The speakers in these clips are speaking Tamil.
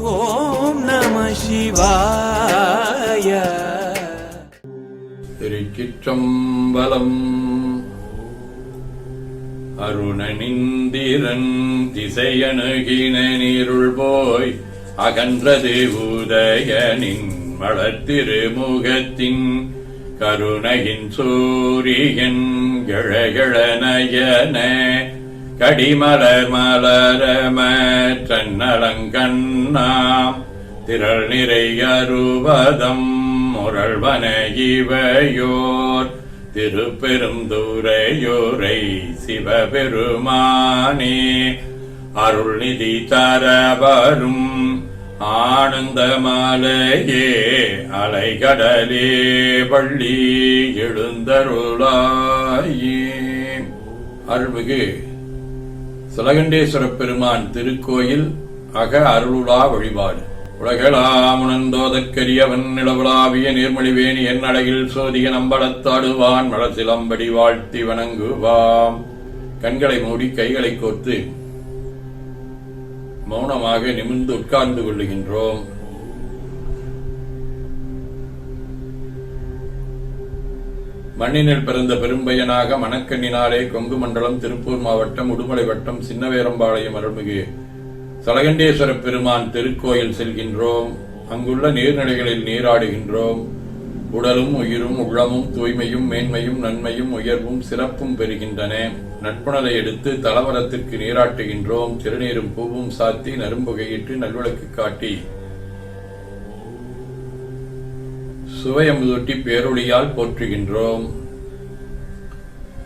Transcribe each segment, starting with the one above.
ஓம் நம சிவாய. திருச்சிற்றம்பலம் அருணனிந்திரன் திசையணுகின நீருள் போய் அகன்றது உதயனின் மலர்த்திருமுகத்தின் கருணையின் சூரியன் கிழகிழநயன கடிமலர் மலரமற்றன்னலங்கண்ணாம் திரள் நிறை அறுபதம் முரள்வன இவையோர். திருப்பெருந்துரையோரை சிவபெருமானே. அருள் நிதி தரவரும் ஆனந்த மாலையே. அலைகடலே பள்ளி எழுந்தருளாயே. அருள்மிகு சுலகண்டேஸ்வர பெருமான் திருக்கோயில் அக அருளுலா வழிபாடு. உலகளாமுணந்தோதற்கரியவன் நிலவுலாவிய நீர்மொழிவேணி என் அழகில் சோதிய நம்பளத்தாடுவான் மலசிலம்படி வாழ்த்தி வணங்குவாம். கண்களை மூடி கைகளை கோர்த்து மௌனமாக நிமிர்ந்து உட்கார்ந்து கொள்ளுகின்றோம். மண்ணினில் பிறந்த பெரும்பையனாக மணக்கண்ணினாலே கொங்கு மண்டலம் திருப்பூர் மாவட்டம் உடுமலை வட்டம் சின்னவேரம்பாளையம் அருள்மிகு சலகண்டேஸ்வர பெருமான் திருக்கோயில் செல்கின்றோம். அங்குள்ள நீர்நிலைகளில் நீராடுகின்றோம். உடலும் உயிரும் உள்ளமும் தூய்மையும் மேன்மையும் நன்மையும் உயர்வும் சிறப்பும் பெறுகின்றன. நட்புணலை எடுத்து தலவரத்திற்கு நீராட்டுகின்றோம். திருநீரும் பூவும் சாத்தி நரும்புகையிட்டு நல்விளக்கு காட்டி சுவையமுதொட்டி பேரொழியால் போற்றுகின்றோம்.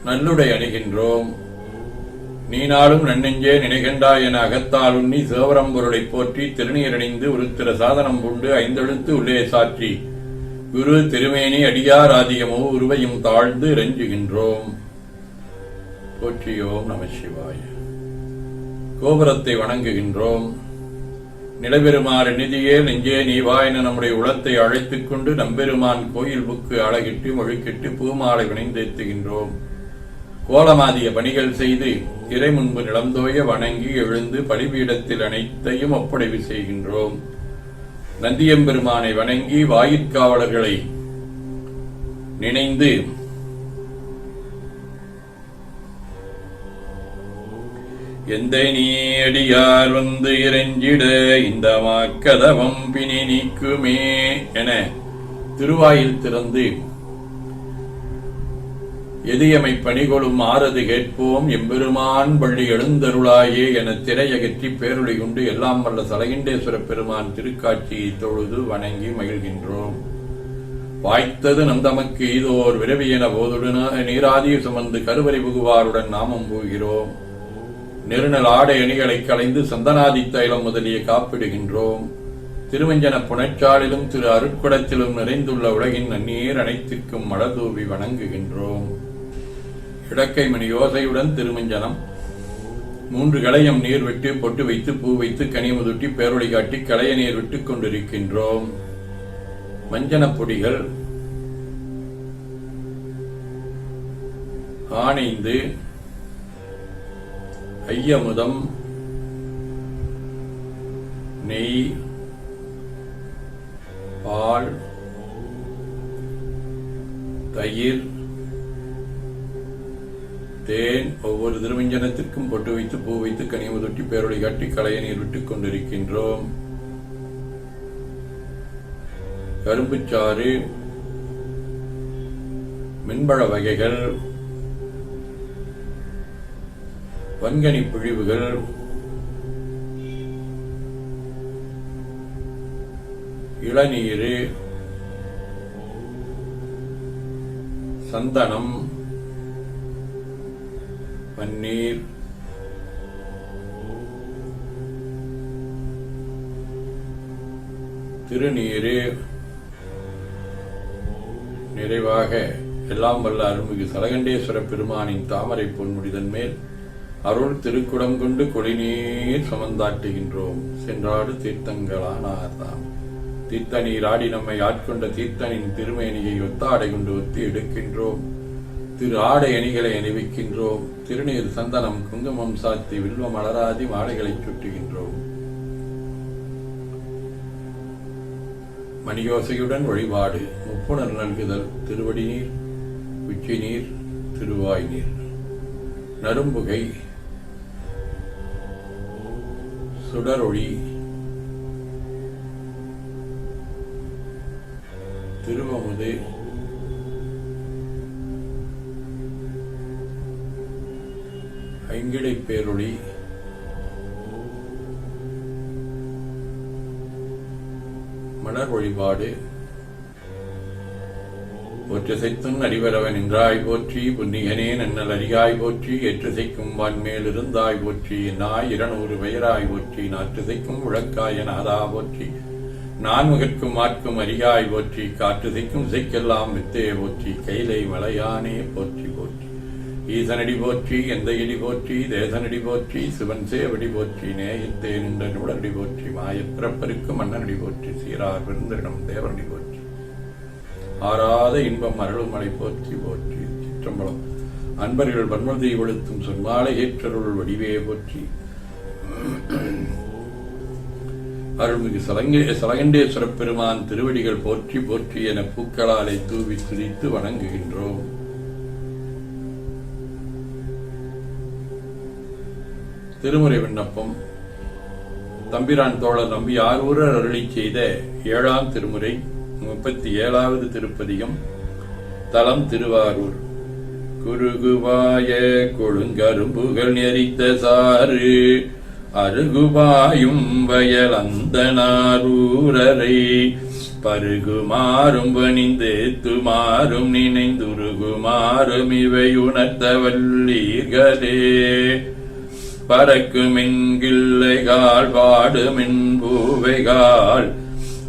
நல்லுடை அணிகின்றோம். நீ நாளும் நன்னெஞ்சே நினைகின்றாய் என அகத்தால் உண்ணி சிவபரம்பொருளை போற்றி திருநீரணிந்து உருத்திர சாதனம் பூண்டு ஐந்தெழுத்து உள்ளே சாற்றி. குரு திருமேனி அடியார் ஆதியமோ உருவையும் தாழ்ந்து ரஞ்சுகின்றோம். போற்றியோம் நம சிவாய. கோபுரத்தை வணங்குகின்றோம். நிலபெருமாறு நிதியே நெஞ்சே நீவா என நம்முடைய உளத்தை அழைத்துக் கொண்டு நம்பெருமான் கோயில் புக்கு அழகிட்டு மொழிக்கிட்டு பூமாலை வினைந்தேத்துகின்றோம். கோலமாதிய பணிகள் செய்து இறை முன்பு நிலந்தோய வணங்கி எழுந்து பலிபீடத்தில் அனைத்தையும் ஒப்படைவு செய்கின்றோம். நந்தியம்பெருமானை வணங்கி வாயிற்காவலர்களை நினைந்து எந்த நீ அடியார் வந்து இறைஞ்சிட இந்த மாக்கதவம் பிணி நீக்குமே என திருவாயில் திறந்து எதியமை பணிகொளும் ஆறது கேட்போம் எம்பெருமான் பள்ளி எழுந்தருளாயே என திரையகற்றி பேருளை கொண்டு எல்லாம் வல்ல சலகிண்டேஸ்வர பெருமான் திருக்காட்சியை தொழுது வணங்கி மகிழ்கின்றோம். வாய்த்தது நந்தமக்கு இதோர் விரவியென போதுடன் நீராதி சுமந்து கருவறை புகுவாருடன் நாமம் போகிறோம். நெருநல் ஆடை அணிகளை களைந்து சந்தனாதி தைலம் முதலிய காப்பிடுகின்றோம். திருவஞ்சன புனச்சாலிலும் திரு அருட்குடத்திலும் நிறைந்துள்ள உலகின் நன்னீர் அனைத்திற்கும் மலர்தூவி வணங்குகின்றோம். இடக்கை மணி யோசையுடன் திருமஞ்சனம். மூன்று களையம் நீர் விட்டு பொட்டு வைத்து பூ வைத்து கனிமுதுட்டி பேரொழி காட்டி களைய நீர் விட்டுக் கொண்டிருக்கின்றோம். மஞ்சனப் பொடிகள். ஆணைந்து ஐயமுதம் நெய் பால் தயிர் தேன் ஒவ்வொரு திருமஞ்சனத்திற்கும் பொட்டு வைத்து பூ வைத்து கனிவு தொட்டி பேரொளி காட்டி களைய நீர் விட்டுக் கொண்டிருக்கின்றோம். கரும்புச்சாறு மின்பழ வகைகள் வன்கனி பிழிவுகள். இளநீர். சந்தனம். பன்னீர். திருநீர். நிறைவாக எல்லாம் வல்ல அருள்மிகு சலகண்டேஸ்வர பெருமானின் தாமரை பொன்முடிதன் மேல் அருள் திருக்குடம் கொண்டு கொடிநீர் சுமந்தாட்டுகின்றோம். சென்றாடு தீர்த்தங்களானார்தாம். தீர்த்த ராடி நம்மை ஆட்கொண்ட தீர்த்தனின் திருமேனியை ஒத்தாடை கொண்டு ஒத்தி எடுக்கின்றோம். திரு ஆடை அணிகளை அணிவிக்கின்றோம். திருநீர் சந்தனம் குங்குமம் சாத்தி வில்வ மலராதி மாலைகளை சுட்டுகின்றோம். மணியோசையுடன் வழிபாடு முப்புணர் நல்குதல் திருவடி நீர் உச்சி நீர் திருவாய் நீர் நரும்புகை சுடரொளி திருவமுது. ஐங்கிடை பேரொளி மலர் வழிபாடு ஒற்றசைத்தும் அடிவரவன் நின்றாய் போற்றி புன்னிகனே நன்னல் அரியாய் போற்றி ஏற்றசைக்கும் வான்மேல் இருந்தாய் போற்றி நாய் இருநூறு பெயராய் போற்றி நாற்றுசைக்கும் உழக்காய நாதா போற்றி நான்முகற்கும் ஆட்கும் அரியாய் போற்றி காற்றுசைக்கும் சைக்கெல்லாம் வித்தே போற்றி கைலை மலையானே போற்றி போற்றி ஈசனடி போற்றி எந்தையடி போற்றி தேசனடி போற்றி சிவன் சேவடி போற்றி நேயத்தே நின்ற நிமிடனடி போற்றி மாயப்பிறப்பருக்கு மன்னனடி போற்றி சீரார் விருந்தரிடம் தேவனடி போற்றி. ஆறாத இன்பம் அருளுமலை போற்றி போற்றி. சிற்றம்பலம். அன்பர்கள் வன்மதி வெளுத்தும் சொன்மாலை ஏற்றருள் வடிவே போற்றி. அருள்மிகு சலங்கே சலகண்டேஸ்வர பெருமான் திருவடிகள் போற்றி போற்றி என பூக்களாலை தூவி துதித்து வணங்குகின்றோம். திருமுறை விண்ணப்பம். தம்பிரான் தோழர் நம்பி ஆரூரர் அருளி செய்த ஏழாம் திருமுறை. முப்பத்தி ஏழாவது திருப்பதிகம் தலம் திருவாரூர். குருகுவாய கொழுங்கரும்புகள் நெறித்த சாறு அருகுவாயும் வயலந்தனாரூரரை. பருகுமாறும் பணிந்து துமாறும் நினைந்துருகுமாறும் இவை உணர்த்த வல்லீர்களே. பறக்குமெங்கிள்ளைகால் பாடுமென் பூவைகால்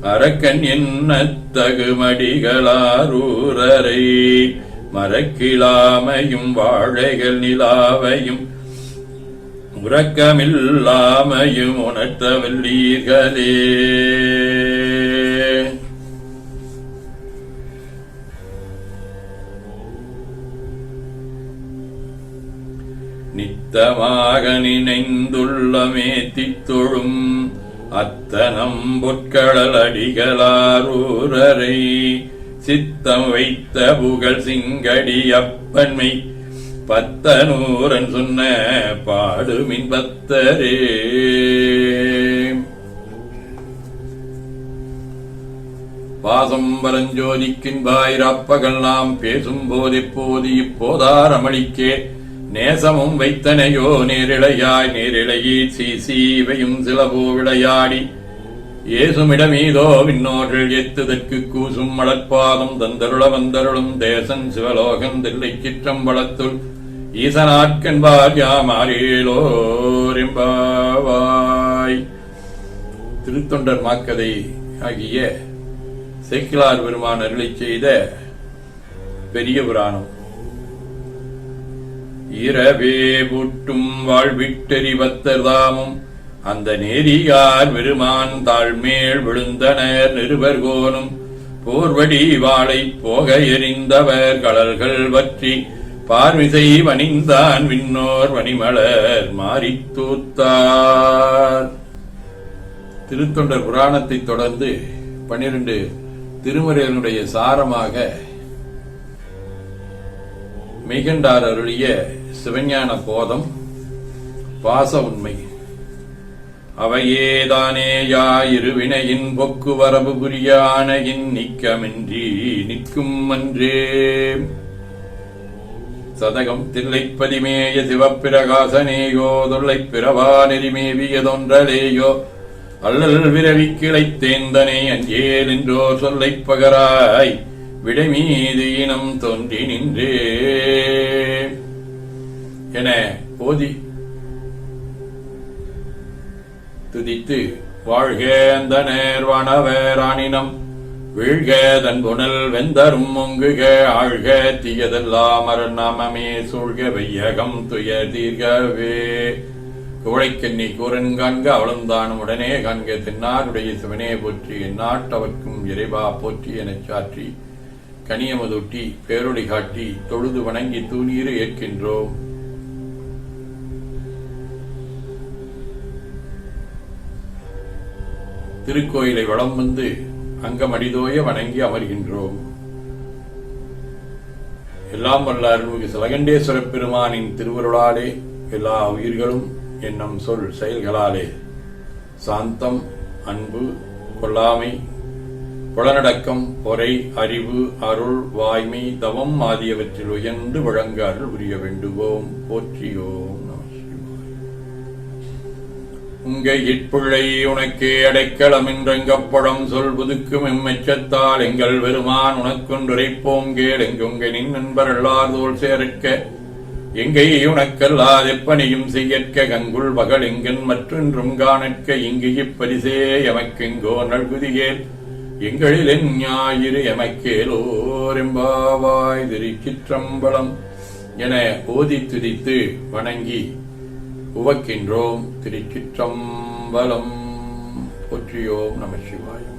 அரக்கன் என்ன தகுமடிகளாரூரரை மறக்கிலாமையும் வாழைகள் நிலாவையும் உறக்கமில்லாமையும் உணர்த்தவல்லீர்களே நித்தமாக நினைந்துள்ளமே தித்தொழும் அத்தனம் பொற்கடல் அடிகளாரூரரை சித்தம் வைத்த புகழ் சிங்கடி அப்பன்மை பத்தனூரன் சொன்ன பாடுமின் பத்தரே. பாசம் பரஞ்சோதிக்கின்பாய் நாம் பேசும் போதெப்போது இப்போதாரமளிக்கே நேசமும் வைத்தனையோ நேரிழையாய் நேரிழையே சீசீவையும் சிலபோ விளையாடி. ஏசுமிடமீதோ விண்ணோர்கள் எத்துதற்கு கூசும் மலர்பாதம் தந்தருள வந்தருளும் தேசன் சிவலோகம் தில்லை சிற்றம்பலத்துள் ஈசனாட்கண்பார் யாமாரேலோரெம்பாவாய் திருத்தொண்டர் மாக்கதை ஆகிய சேக்கிலார் பெருமான் அருளை செய்த பெரிய புராணம் இரவே புட்டும் வாழ்விட்டெறிவத்தர்தாமும் அந்த நேரியார் பெருமான் தாழ்மேல் விழுந்தனர் நிருபர்கோனும் போர்வடி வாழை போக எறிந்தவர் கடல்கள் பற்றி பார்விசை வணிந்தான் விண்ணோர் வணிமலர் மாறித் தூத்தார். திருத்தொண்டர் புராணத்தைத் தொடர்ந்து பனிரெண்டு திருமுறையினுடைய சாரமாக மெய்கண்டார் அருளிய சிவஞான போதம் பாச உண்மை அவையேதானே யாயிருவினையின் பொக்குவரவு புரிய ஆணையின் நிக்கமின்றி நிற்கும் அன்றே. சதகம் தில்லைப்பதிமேய சிவப்பிரகாசனேயோ தொல்லைப் பிறவா நெறிமேவியதொன்றலேயோ அல்லல் விரவி கிளைத்தேந்தனை அஞ்சேல் என்றோ சொல்லைப் பகராய். விடைமீது இனம் தோன்றி நின்றே. என போதி துதித்து வாழ்க அந்த நேர்வனவேரானினம் வீழ்க தன் புனல் வெந்தரும் முங்குக ஆழ்க தீயதெல்லாம் அரணாமமே சூழ்க வையகம் துய தீர்கவே. குவளைக்கண்ணி கூரன் காண்க அவளுந்தானும் உடனே காண்க தென்னாருடைய சிவனே போற்றி எந்நாட்டவர்க்கும் இறைவா போற்றி எனச் சாற்றி கனியமதொட்டி பேரொளி காட்டி தொழுது வணங்கி தூணீறு ஏற்கின்றோம். திருக்கோயிலை வலம் வந்து அங்கமடிதோய வணங்கி அமர்கின்றோம். எல்லாம் வல்ல அருள்மிகு சிலகண்டேஸ்வர பெருமானின் திருவருளாலே எல்லா உயிர்களும் என்னும் சொல் செயல்களாலே. சாந்தம் அன்பு கொல்லாமை புலனடக்கம் பொறை அறிவு அருள் வாய்மை தவம் ஆகியவற்றில் உயர்ந்து வழங்க அருள் புரிய வேண்டுவோம். போற்றியோம் உங்க இட்பிள்ளை உனக்கே அடைக்கலம் என்றங்கப்படம் சொல் புதுக்கும் எம்மெச்சத்தால் எங்கள் பெருமான் உனக்கொன்றுரைப்போம் கேள். எங்குங்க நின் நண்பர் எல்லாதோல் சேர்க்க எங்கை உனக்கல்லாது எப்பனையும் செய்யற்க கங்குள் பகல் எங்கன் மற்றொன்றும் காணற்க இங்கு இப்பரிசே எமக்கெங்கோ நல்குதியேன் எங்களில் என் ஞாயிறு எமக்கேலோரெம்பாவாய் திருச்சிற்றம்பலம் என ஓதி துதித்து வணங்கி உவக்கின்றோம் திருச்சிற்றம்பலம் போற்றியோம் நம சிவாயம்